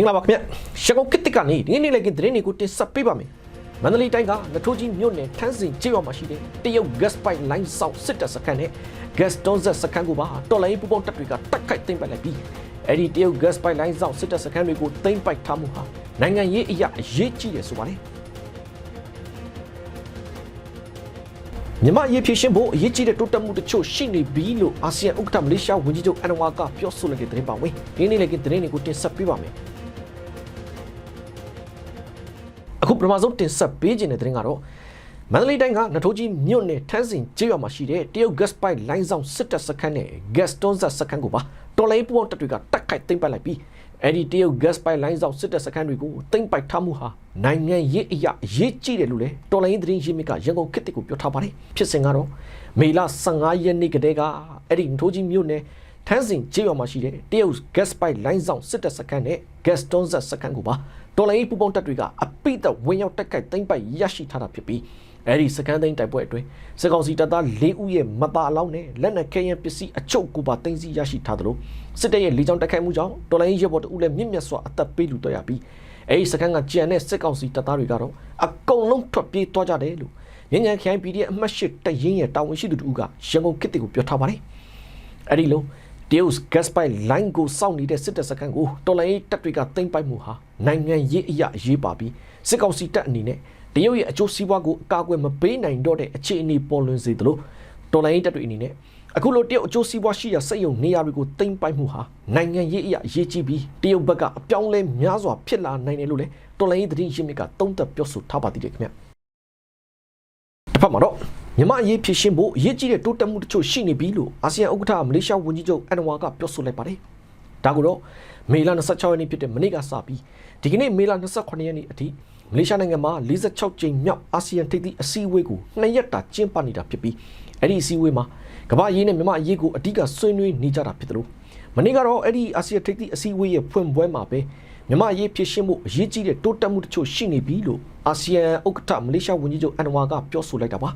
င်္ဂလာပါခင်ဗျရှကုံကစ်တစ်ကနေဒီနေ့နေ့လည်းကသတင်းတွေကိုတင်ဆက်ပေးပါမယ်မန္တလေးတိုင်းကနထိုးကြီးမြို့နယ်ထန်းစင်ကျေးရွာမှာရှိတဲ့တရုတ် gas pipe line ဆောက်စစ်တပ်စခန်းနဲ့ gas တွန်းဆက်စခန်းကိုပါတော်လိုင်းပူပေါင်းတပ်တွေကတိုက်ခိုက်သိမ်းပိုက်လိုက်ပြီးအဲ့ဒီတရုတ် gas pipe line ဆောက်စစ်တပ်စခန်းတွေကိုသိမ်းပိုက်ထားမှုဟာနိုင်ငံရေးအရာအရေးကြီးတယ်ဆိုပါတယ်မြန်မာရေးဖြည့်ရှင်ဖို့အရေးကြီးတဲ့တိုးတက်မှုတချို့ရှိနေပြီလို့အာဆီယံဥက္ကဋ္ဌမလေးရှားဝန်ကြီးချုပ်အန်ဝါကပြောဆိုလိုက်တဲ့သတင်းပါဝင်ဒီနေ့လည်းကသတင်းတွေကိုတင်ဆက်ပေးပါမယ် ပထမဆုံးတင်ဆက်ပေးခြင်းတဲ့သတင်းကတော့မန္တလေးတိုင်းကနထိုးကြီးမြို့နယ်ထန်းစင်ကျေးရွာမှာရှိတဲ့တရုတ် gas pipe line ဆောင်စစ်တပ်စခန်းနဲ့ gas တွန်းဆက်စခန်းကိုပါတော်လိုင်းပူပေါင်းတပ်တွေကတိုက်ခိုက်သိမ်းပိုက်လိုက်ပြီးအဲ့ဒီတရုတ် gas pipe line ဆောင်စစ်တပ်စခန်းတွေကိုသိမ်းပိုက်ထားမှုဟာနိုင်ငံရေးအရာအရေးကြီးတယ်လို့လေတော်လိုင်းသတင်းရင်းမြစ်ကရန်ကုန်ခေတ်တစ်ကိုပြောထားပါတယ်ဖြစ်စဉ်ကတော့မေလ15ရက်နေ့ကတည်းကအဲ့ဒီနထိုးကြီးမြို့နယ်ထန်းစင်ကျေးရွာမှာရှိတဲ့တရုတ် gas pipe line ဆောင်စစ်တပ်စခန်းနဲ့ gas တွန်းဆက်စခန်းကိုပါ တော်လိုင်းပူပေါင်းတပ်တွေကအပိတ်ဝင်ရောက်တိုက်ခိုက်သိမ်းပိုက်ရရှိထားတာဖြစ်ပြီးအဲ့ဒီစကန်သိန်းတိုက်ပွဲအတွင်းစစ်ကောင်စီတပ်သား၄ဦးရဲ့မသားအလောင်းနဲ့လက်နက်ခဲယမ်းပစ္စည်းအချုပ်ကိုပါသိမ်းဆည်းရရှိထားသလိုစစ်တပ်ရဲ့လေကြောင်းတိုက်ခိုက်မှုကြောင့်တော်လိုင်းရဲဘော်တဦးလည်းမြင့်မြတ်စွာအသက်ပေးလူတော့ရပြီးအဲ့ဒီစကန်ကကြံတဲ့စစ်ကောင်စီတပ်သားတွေကတော့အကုန်လုံးထွက်ပြေးသွားကြတယ်လို့ညဉ့်ညံခိုင် PDF အမှတ်၈တရင်ရဲ့တာဝန်ရှိသူတူကရန်ကုန်ခေတ်တွေကိုပြောထားပါတယ်အဲ့ဒီလို တရုတ် gas pipe line ကိုစောင့်နေတဲ့စစ်တပ်စခန်းကိုတော်လိုင်းတပ်တွေကသိမ်းပိုက်မှုဟာနိုင်ငံရေးအရာအရေးပါပြီးစစ်ကောင်စီတပ်အနေနဲ့တရုတ်ရဲ့အကျိုးစီးပွားကိုအကာအကွယ်မပေးနိုင်တော့တဲ့အခြေအနေပေါ်လွင်စေသလိုတော်လိုင်းတပ်တွေအနေနဲ့အခုလိုတရုတ်အကျိုးစီးပွားရှိရာစက်ရုံနေရာတွေကိုသိမ်းပိုက်မှုဟာနိုင်ငံရေးအရာအရေးကြီးပြီးတရုတ်ဘက်ကအပြောင်းလဲများစွာဖြစ်လာနိုင်တယ်လို့လည်းတော်လိုင်းသတင်းရင်းမြစ်ကသုံးသပ်ပြောဆိုထားပါသေးတယ်ခင်ဗျတစ်ဖက်မှာတော့ မြန်မာအရေးဖြစ်ရှင်းဖို့အရေးကြီးတဲ့တိုးတက်မှုတချို့ရှိနေပြီလို့အာဆီယံဥက္ကဋ္ဌမလေးရှားဝန်ကြီးချုပ်အန်နဝါကပြောဆိုလိုက်ပါတယ်ဒါကိုတော့မေလ26ရက်နေ့ဖြစ်တဲ့မနေ့ကစပြီးဒီကနေ့မေလ28ရက်နေ့အထိမလေးရှားနိုင်ငံမှာ46ကြိမ်မြောက်အာဆီယံထိပ်သီးအစည်းအဝေးကိုနှစ်ရက်တာကျင်းပနေတာဖြစ်ပြီးအဲ့ဒီအစည်းအဝေးမှာကမ္ဘာအရေးနဲ့မြန်မာအရေးကိုအဓိကဆွေးနွေးနေကြတာဖြစ်တယ်လို့မနေ့ကတော့အဲ့ဒီအာဆီယံထိပ်သီးအစည်းအဝေးရဲ့ဖွင့်ပွဲမှာပဲမြန်မာအရေးဖြစ်ရှင်းမှုအရေးကြီးတဲ့တိုးတက်မှုတချို့ရှိနေပြီလို့အာဆီယံဥက္ကဋ္ဌမလေးရှားဝန်ကြီးချုပ်အန်ဝါကပြောဆိုလိုက်တာပါ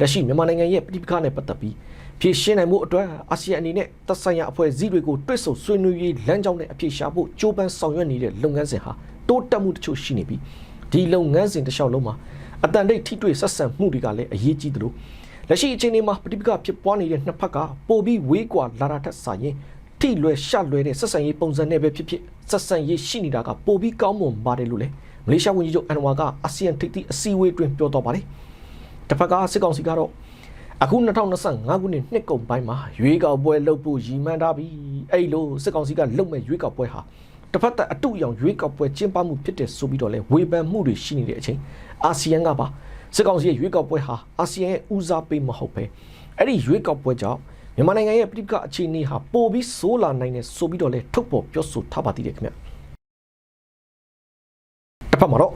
လက်ရှိမြန်မာနိုင်ငံရဲ့ပြည်ပခါနဲ့ပတ်သက်ပြီးဖြည့်ရှင်းနိုင်မှုအတွက်အာဆီယံအနေနဲ့သက်ဆိုင်ရာအဖွဲ့အစည်းတွေကိုတွစ်ဆုံဆွေးနွေးရေးလမ်းကြောင်းနဲ့အဖြေရှာဖို့ကြိုးပမ်းဆောင်ရွက်နေတဲ့လုပ်ငန်းစဉ်ဟာတိုးတက်မှုတချို့ရှိနေပြီးဒီလုပ်ငန်းစဉ်တစ်လျှောက်လုံးမှာအတန်တိတ်ထိတွေ့ဆက်ဆံမှုတွေကလည်းအရေးကြီးသလိုလက်ရှိအခြေအနေမှာပြည်ပခဖြစ်ပွားနေတဲ့နှစ်ဖက်ကပိုပြီးဝေးကွာလာတာထက်စာရင်ထိလွယ်ရှလွယ်တဲ့ဆက်ဆံရေးပုံစံနဲ့ပဲဖြစ်ဖြစ်ဆက်ဆံရေးရှိနေတာကပိုပြီးကောင်းမွန်ပါတယ်လို့လည်းမလေးရှားဝန်ကြီးချုပ်အန်ဝါကအာဆီယံထိပ်သီးအစည်းအဝေးတွင်ပြောတော့ပါတယ် တစ်ဖက်ကစစ်ကောင်စီကတော့အခု2025ခုနှစ်နှစ်ကုန်ပိုင်းမှာရွေးကောက်ပွဲလုပ်ဖို့ရည်မှန်းထားပြီးအဲ့လိုစစ်ကောင်စီကလုပ်မဲ့ရွေးကောက်ပွဲဟာတစ်ဖက်သက်အတူအယောင်ရွေးကောက်ပွဲကျင်းပမှုဖြစ်တဲ့ဆိုပြီးတော့လဲဝေဖန်မှုတွေရှိနေတဲ့အချိန်အာဆီယံကပါစစ်ကောင်စီရဲ့ရွေးကောက်ပွဲဟာအာဆီယံရဲ့ဦးစားပေးမဟုတ်ပဲအဲ့ဒီရွေးကောက်ပွဲကြောင့်မြန်မာနိုင်ငံရဲ့ပြည်ပကအခြေအနေဟာပိုပြီးဆိုးလာနိုင်တယ်ဆိုပြီးတော့လဲထုတ်ပေါ်ပြောဆိုထားပါသေးတယ်ခင်ဗျတစ်ဖက်မှာတော့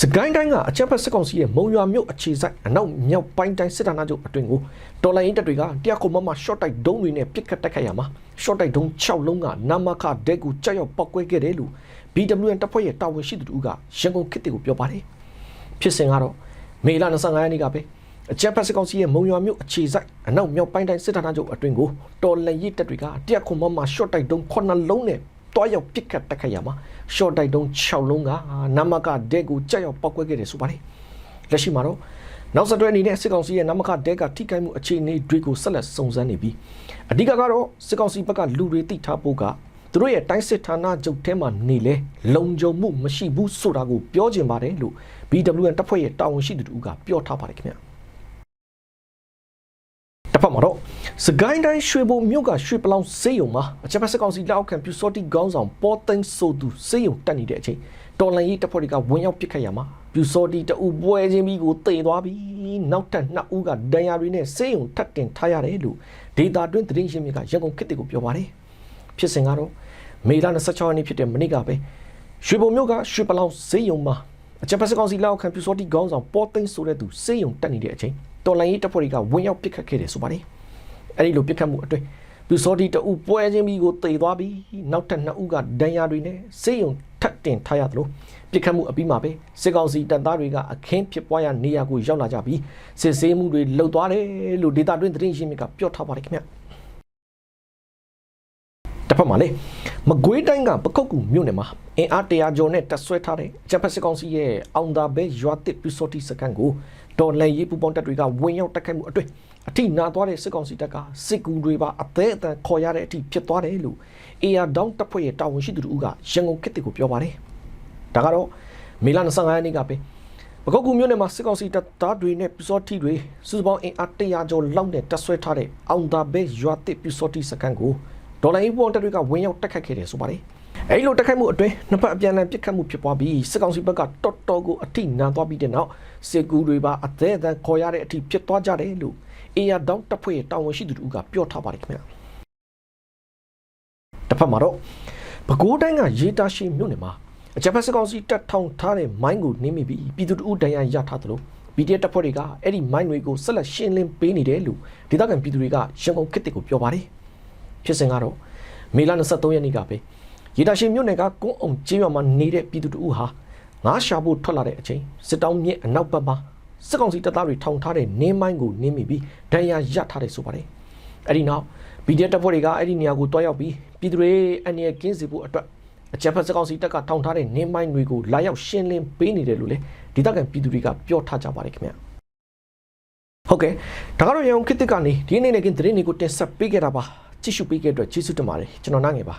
စကိုင်းတိုင်းကအချက်ဖက်စစ်ကောင်စီရဲ့မုံရွာမြို့အခြေဆိုင်အနောက်မြောက်ပိုင်းတိုင်းစစ်ဌာနချုပ်အတွင်ကိုတော်လိုင်းတပ်တွေကတရက်ခုမမ short တိုက်ဒုံးတွေနဲ့ပစ်ခတ်တိုက်ခိုက်ရမှာ short တိုက်ဒုံး6လုံးကနာမခဒက်ကိုကြောက်ရောက်ပောက်ကွဲခဲ့တယ်လို့ BWN တပ်ဖွဲ့ရဲ့တာဝန်ရှိသူတို့ကရန်ကုန်ခေတ်တွေကိုပြောပါတယ်ဖြစ်စဉ်ကတော့မေလ25ရက်နေ့ကပဲအချက်ဖက်စစ်ကောင်စီရဲ့မုံရွာမြို့အခြေဆိုင်အနောက်မြောက်ပိုင်းတိုင်းစစ်ဌာနချုပ်အတွင်ကိုတော်လိုင်းရတပ်တွေကတရက်ခုမမ short တိုက်ဒုံး9လုံးနဲ့ တွားရောက်ပစ်ခတ်တက်ခတ်ရမှာရှော့တိုက်တုံး6လုံးကနမကဒက်ကိုကြက်ရောက်ပောက်ကွဲခဲ့တယ်ဆိုပါတယ်လက်ရှိမှာတော့နောက်ဆက်တွဲအနေနဲ့စစ်ကောင်စီရဲ့နမကဒက်ကထိခိုက်မှုအခြေအနေတွေကိုဆက်လက်စုံစမ်းနေပြီးအဓိကကတော့စစ်ကောင်စီဘက်ကလူတွေတိထားဖို့ကသူတို့ရဲ့တိုင်းစစ်ဌာနချုပ်ထဲမှာနေလဲလုံခြုံမှုမရှိဘူးဆိုတာကိုပြောချင်ပါတယ်လို့ BWN တပ်ဖွဲ့ရဲ့တာဝန်ရှိသူတို့ကပြောထားပါတယ်ခင်ဗျာတစ်ဖက် မှာတော့စကိုင်းတိုင်းရွှေဘုံမြို့ကရွှေပလောင်စေးရုံမှာအချက်ဖက်စကောင်စီလက်အောက်ခံပြူစောတိခေါင်းဆောင်ပေါ်သိန်းဆိုသူစေးရုံတက်နေတဲ့အချိန်တော်လန်ရေးတပ်ဖွဲ့တွေကဝင်ရောက်ပစ်ခတ်ရမှာပြူစောတိတအူပွဲချင်းပြီးကိုတိမ်သွားပြီးနောက်ထပ်နှစ်ဦးကဒဏ်ရာတွေနဲ့စေးရုံထပ်တင်ထားရတယ်လို့ဒေတာတွင်းသတင်းရှင်းမြစ်ကရန်ကုန်ခေတ်တွေကိုပြောပါတယ်ဖြစ်စဉ်ကတော့မေလ26ရက်နေ့ဖြစ်တဲ့မနေ့ကပဲရွှေဘုံမြို့ကရွှေပလောင်စေးရုံမှာအချက်ဖက်စကောင်စီလက်အောက်ခံပြူစောတိခေါင်းဆောင်ပေါ်သိန်းဆိုတဲ့သူစေးရုံတက်နေတဲ့အချိန် တော်လိုင်းရေးတပ်ဖွဲ့တွေကဝင်ရောက်ပစ်ခတ်ခဲ့တယ်ဆိုပါတယ်အဲ့ဒီလိုပစ်ခတ်မှုအတွင်းပြူစောတီတအူပွဲချင်းပြီးကိုတေသွားပြီးနောက်ထပ်နှစ်ဦးကဒဏ်ရာတွေနဲ့စေယုံထပ်တင်ထားရတယ်လို့ပစ်ခတ်မှုအပြီးမှာပဲစစ်ကောင်စီတပ်သားတွေကအခင်းဖြစ်ပွားရနေရာကိုရောက်လာကြပြီးစစ်ဆေးမှုတွေလှုပ်သွားတယ်လို့ဒေတာတွင်းသတင်းရင်းမြစ်ကပြောထားပါတယ်ခင်ဗျတစ်ဖက်မှာလေမကွေးတိုင်းကပခုတ်ကူမြို့နယ်မှာအင်အားတရာကျော်နဲ့တက်ဆွဲထားတဲ့ဂျပန်စစ်ကောင်စီရဲ့အောင်သာဘဲရွာတစ်ပြူစောတိစကန်ကို ဒေါ်လန်ရေးပူပေါင်းတပ်တွေကဝင်ရောက်တိုက်ခိုက်မှုအတွင်းအထိနာသွားတဲ့စစ်ကောင်စီတပ်ကစစ်ကူတွေပါအသေးအတန်ခေါ်ရတဲ့အထိဖြစ်သွားတယ်လို့အေယာဒေါင်းတပ်ဖွဲ့ရဲ့တာဝန်ရှိသူတို့ကရန်ကုန်ခေတ်ကိုပြောပါတယ်။ဒါကတော့မေလ25ရက်နေ့ကပဲပကုတ်ကူမြို့နယ်မှာစစ်ကောင်စီတပ်သားတွေနဲ့ပြူစောတိတွေစုစုပေါင်းအင်အား100ကျော်လောက်နဲ့တက်ဆွဲထားတဲ့အောင်သာဘဲရွာတစ်ပြူစောတိစကန်ကိုဒေါ်လာရေးပွန်တပ်တွေကဝင်ရောက်တိုက်ခိုက်ခဲ့တယ်ဆိုပါတယ်။ အဲဒီလိုတိုက်ခိုက်မှုအတွင်းနှစ်ဖက်အပြန်အလှန်ပစ်ခတ်မှုဖြစ်ပွားပြီးစစ်ကောင်စီဘက်ကတော်တော်ကိုအထိနာသွားပြီးတဲ့နောက်စစ်ကူတွေပါအသေးအတန်ခေါ်ရတဲ့အထိဖြစ်သွားကြတယ်လို့အေယာဒေါင်းတပ်ဖွဲ့ရဲ့တာဝန်ရှိသူတို့ကပြောထားပါတယ်ခင်ဗျာ။တစ်ဖက်မှာတော့ပဲခူးတိုင်းကရေတာရှိမြို့နယ်မှာအကြမ်းဖက်စစ်ကောင်စီတပ်ထောင်ထားတဲ့မိုင်းကိုနင်းမိပြီးပြည်သူတို့တန်ရန်ရထားသလို BTS တပ်ဖွဲ့တွေကအဲ့ဒီမိုင်းတွေကိုဆက်လက်ရှင်းလင်းပေးနေတယ်လို့ဒေသခံပြည်သူတွေကရန်ကုန်ခေတ်ကိုပြောပါတယ်ဖြစ်စဉ်ကတော့မေလ23ရက်နေ့ကပဲ ရေတာရှိမြို့နယ်ကကုန်းအောင်ကျေးရွာမှာနေတဲ့ပြည်သူတို့ဟာငါးရှာဖို့ထွက်လာတဲ့အချိန်စစ်တောင်းမြစ်အနောက်ဘက်မှာစစ်ကောင်စီတပ်သားတွေထောင်ထားတဲ့နင်းမိုင်းကိုနင်းမိပြီးဒဏ်ရာရထားတယ်ဆိုပါတယ်အဲ့ဒီနောက် BTS တပ်ဖွဲ့တွေကအဲ့ဒီနေရာကိုတွားရောက်ပြီးပြည်သူတွေအနေနဲ့ကင်းစီဖို့အတွက်အကြမ်းဖက်စစ်ကောင်စီတပ်ကထောင်ထားတဲ့နင်းမိုင်းတွေကိုလာရောက်ရှင်းလင်းပေးနေတယ်လို့လေဒေသခံပြည်သူတွေကပြောထားကြပါတယ်ခင်ဗျာဟုတ်ကဲ့ဒါကတော့ရန်ကုန်ခေတ်သစ်ကနေဒီနေ့နေ့ကင်းသတင်းတွေကိုတင်ဆက်ပေးခဲ့တာပါကြည့်ရှုပေးခဲ့တဲ့အတွက်ကျေးဇူးတင်ပါတယ်ကျွန်တော်နိုင်ငယ်ပါ